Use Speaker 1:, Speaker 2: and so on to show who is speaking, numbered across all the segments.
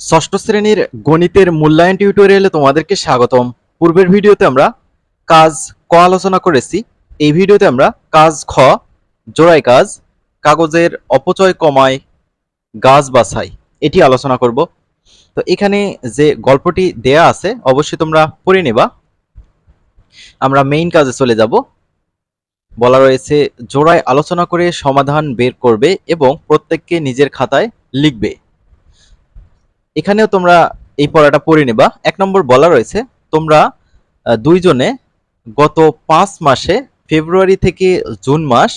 Speaker 1: ষষ্ঠ শ্রেণির গণিতের মূল্যায়ন টিউটোরিয়ালে তোমাদেরকে স্বাগতম। পূর্বের ভিডিওতে আমরা কাজ ক আলোচনা করেছি। এই ভিডিওতে আমরা কাজ খ, জোড়াই কাজ, কাগজের অপচয় কমায়, গাছ বাছাই, এটি আলোচনা করব। তো এখানে যে গল্পটি দেয়া আছে, অবশ্যই তোমরা পড়ে নেবা। আমরা মেইন কাজে চলে যাব। বলা রয়েছে, জোড়ায় আলোচনা করে সমাধান বের করবে এবং প্রত্যেককে নিজের খাতায় লিখবে। এখানেও তোমরা এই পড়াটা পড়ে নেবা। এক নম্বর বলা রয়েছে, তোমরা দুইজনে গত পাঁচ মাসে ফেব্রুয়ারি থেকে জুন মাস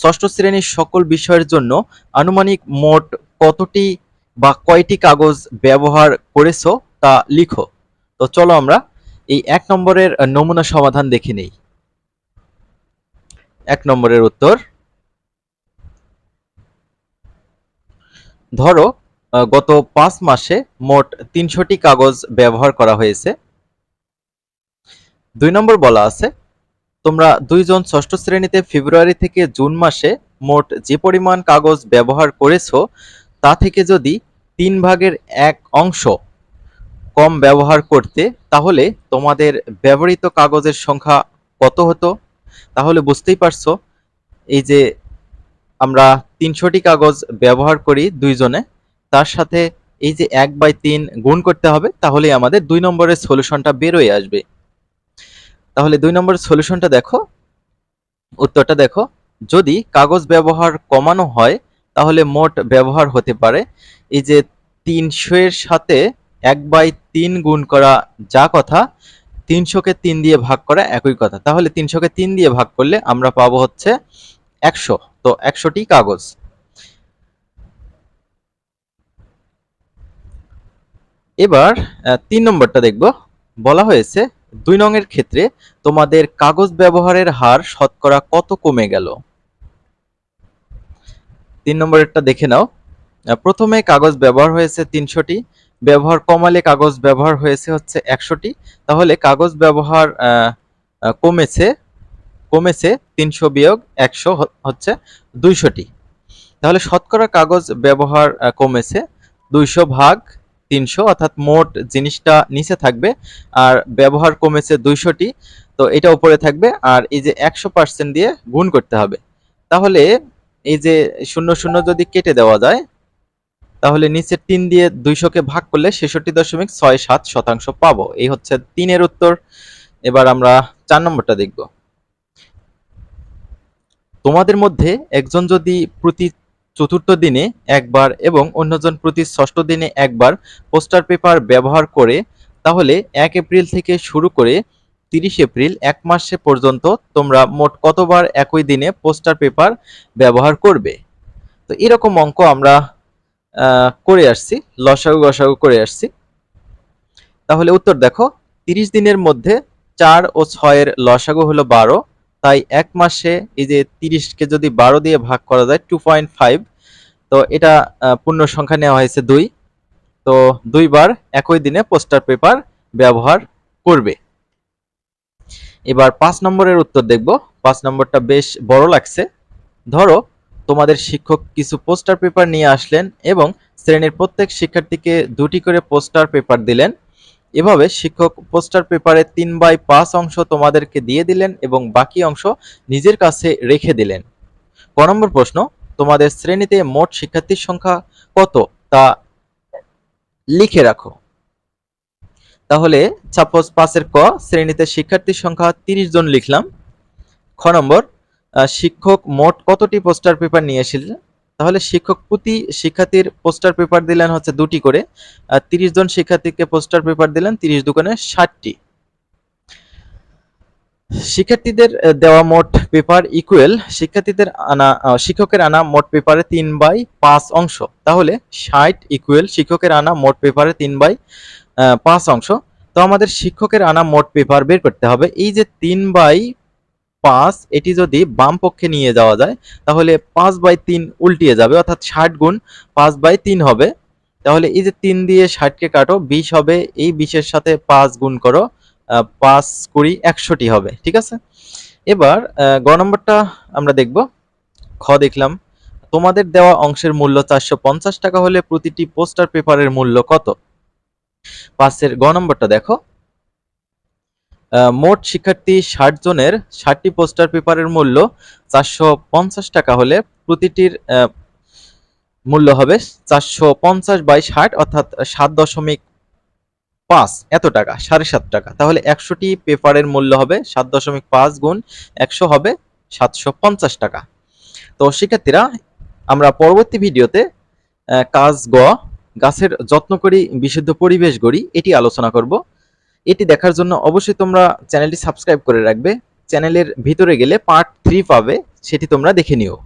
Speaker 1: ষষ্ঠ শ্রেণির সকল বিষয়ের জন্য আনুমানিক মোট কতটি বা কয়টি কাগজ ব্যবহার করেছ তা লিখো। তো চলো আমরা এই এক নম্বরের নমুনা সমাধান দেখে নেই। এক নম্বরের উত্তর, ধরো গত পাঁচ মাসে মোট তিনশোটি কাগজ ব্যবহার করা হয়েছে। দুই নম্বর বলা আছে, তোমরা দুইজন ষষ্ঠ শ্রেণীতে ফেব্রুয়ারি থেকে জুন মাসে মোট যে পরিমাণ কাগজ ব্যবহার করেছ, তা থেকে যদি তিন ভাগের এক অংশ কম ব্যবহার করতে, তাহলে তোমাদের ব্যবহৃত কাগজের সংখ্যা কত হতো? তাহলে বুঝতেই পারছ, এই যে আমরা তিনশোটি কাগজ ব্যবহার করি দুইজনে তার সাথে এই যে এক বাই তিন গুণ করতে হবে তাহলে আমাদের দুই নম্বরের সলিউশনটা বেরোয় আসবে। তাহলে দুই নম্বরের সলিউশনটা দেখো, উত্তরটা দেখো, যদি কাগজ ব্যবহার কমানো হয়, তাহলে মোট ব্যবহার হতে পারে, এই যে তিনশো এর সাথে এক বাই তিন গুণ করা যা কথা, তিনশোকে তিন দিয়ে ভাগ করা একই কথা। তাহলে তিনশোকে তিন দিয়ে ভাগ করলে আমরা পাবো হচ্ছে একশো। তো একশোটি কাগজ। এবার তিন নম্বরটা দেখব। বলা হয়েছে, দুই নংয়ের ক্ষেত্রে তোমাদের কাগজ ব্যবহারের হার শতকরা কত কমে গেল? তিন নম্বরেরটা দেখে নাও। প্রথমে কাগজ ব্যবহার হয়েছে তিনশোটি, ব্যবহার কমালে কাগজ ব্যবহার হয়েছে হচ্ছে একশোটি। তাহলে কাগজ ব্যবহার কমেছে কমেছে তিনশো বিয়োগ একশো হচ্ছে দুইশোটি। তাহলে শতকরা কাগজ ব্যবহার কমেছে দুইশো ভাগ তিনশো, অর্থাৎ মোট জিনিসটা নিচে থাকবে আর ব্যবহার কমেছে দুইশোটি। তো এটা উপরে থাকবে আর এই যে একশো পার্সেন্ট দিয়ে গুণ করতে হবে। তাহলে এই যে শূন্য শূন্য যদি কেটে দেওয়া যায়, তাহলে নিচে তিন দিয়ে দুইশোকে ভাগ করলে ছেষট্টি দশমিক ছয় সাত শতাংশ পাবো। এই হচ্ছে তিনের উত্তর। এবার আমরা চার নম্বরটা দেখব। তোমাদের মধ্যে একজন যদি প্রতি চতুর্থ দিনে একবার এবং অন্যজন প্রতি ষষ্ঠ দিনে একবার পোস্টার পেপার ব্যবহার করে, তাহলে এক এপ্রিল থেকে শুরু করে তিরিশ এপ্রিল এক মাসে পর্যন্ত তোমরা মোট কতবার একই দিনে পোস্টার পেপার ব্যবহার করবে? তো এরকম অঙ্ক আমরা করে আসছি, লসাগু গসাগু করে আসছি। তাহলে উত্তর দেখো, তিরিশ দিনের মধ্যে চার ও ছয়ের লসাগু হলো বারো তাই এক মাসে এই যে তিরিশকে যদি বারো দিয়ে ভাগ করা যায় টু পয়েন্ট ফাইভ তো এটা পূর্ণ সংখ্যা নেওয়া হয়েছে দুই। তো দুইবার একই দিনে পোস্টার পেপার ব্যবহার করবে। এবার পাঁচ নম্বরের উত্তর দেখব। পাঁচ নম্বরটা বেশ বড় লাগছে। ধরো, তোমাদের শিক্ষক কিছু পোস্টার পেপার নিয়ে আসলেন এবং শ্রেণির প্রত্যেক শিক্ষার্থীকে দুটি করে পোস্টার পেপার দিলেন। এভাবে শিক্ষক পোস্টার পেপারে তিন বাই পাঁচ অংশ তোমাদেরকে দিয়ে দিলেন এবং বাকি অংশ নিজের কাছে রেখে দিলেন। ক নম্বর প্রশ্ন, তোমাদের শ্রেণীতে মোট শিক্ষার্থীর সংখ্যা কত? তা লিখে রাখো। তাহলে সাপোজ পাঁচের ক, শ্রেণীতে শিক্ষার্থীর সংখ্যা তিরিশ জন লিখলাম। খ নম্বর শিক্ষক মোট কতটি পোস্টার পেপার নিয়ে এসেছিলেন? তাহলে শিক্ষক প্রতি শিক্ষার্থীর পোস্টার পেপার দিলেন হচ্ছে দুটি করে তিরিশ জন শিক্ষার্থীকে পোস্টার পেপার দিলেন তিরিশ দোকানে ষাটটি। শিক্ষার্থীদের দেওয়া মোট পেপার ইকুয়েল শিক্ষার্থীদের আনা শিক্ষকের আনা মোট পেপারে তিন বাই পাঁচ অংশ। তাহলে ষাট ইকুয়েল শিক্ষকের আনা মোট পেপারে তিন বাই পাঁচ অংশ। তো আমাদের শিক্ষকের আনা মোট পেপার বের করতে হবে। এই যে তিন বাই পাঁচ, এটি যদি বাম পক্ষে নিয়ে যাওয়া যায়, তাহলে পাঁচ বাই তিন উল্টিয়ে যাবে, অর্থাৎ ষাট গুণ পাঁচ বাই তিন হবে। তাহলে এই যে তিন দিয়ে ষাটকে কাটো, বিশ হবে, এই বিশের সাথে পাঁচ গুণ করো পাঁচ কুড়ি একশোটি হবে, ঠিক আছে? এবার গ নম্বরটা আমরা দেখব। খ দেখলাম, তোমাদের দেওয়া অংশের মূল্য চারশো পঞ্চাশ টাকা হলে প্রতিটি পোস্টার পেপারের মূল্য কত? পাঁচের গ নম্বরটা দেখো। মোট শিক্ষার্থী ষাট জনের, ষাটটি পোস্টার পেপারের মূল্য চারশো পঞ্চাশ টাকা হলে প্রতিটির মূল্য হবে চারশো পঞ্চাশ বাই ষাট, অর্থাৎ সাত দশমিক পাঁচ, এত টাকা, সাড়ে সাত টাকা। তাহলে একশোটি পেপারের মূল্য হবে সাত দশমিক পাঁচ গুণ একশো হবে সাতশো পঞ্চাশ টাকা। তো শিক্ষার্থীরা, আমরা পরবর্তী ভিডিওতে কাজ গ, গাছের যত্ন করি, বিশুদ্ধ পরিবেশ গড়ি, এটি আলোচনা করব। এটি দেখার জন্য অবশ্যই তোমরা চ্যানেলটি সাবস্ক্রাইব করে রাখবে। চ্যানেলের ভিতরে গেলে পার্ট থ্রি পাবে, সেটি তোমরা দেখে নিও।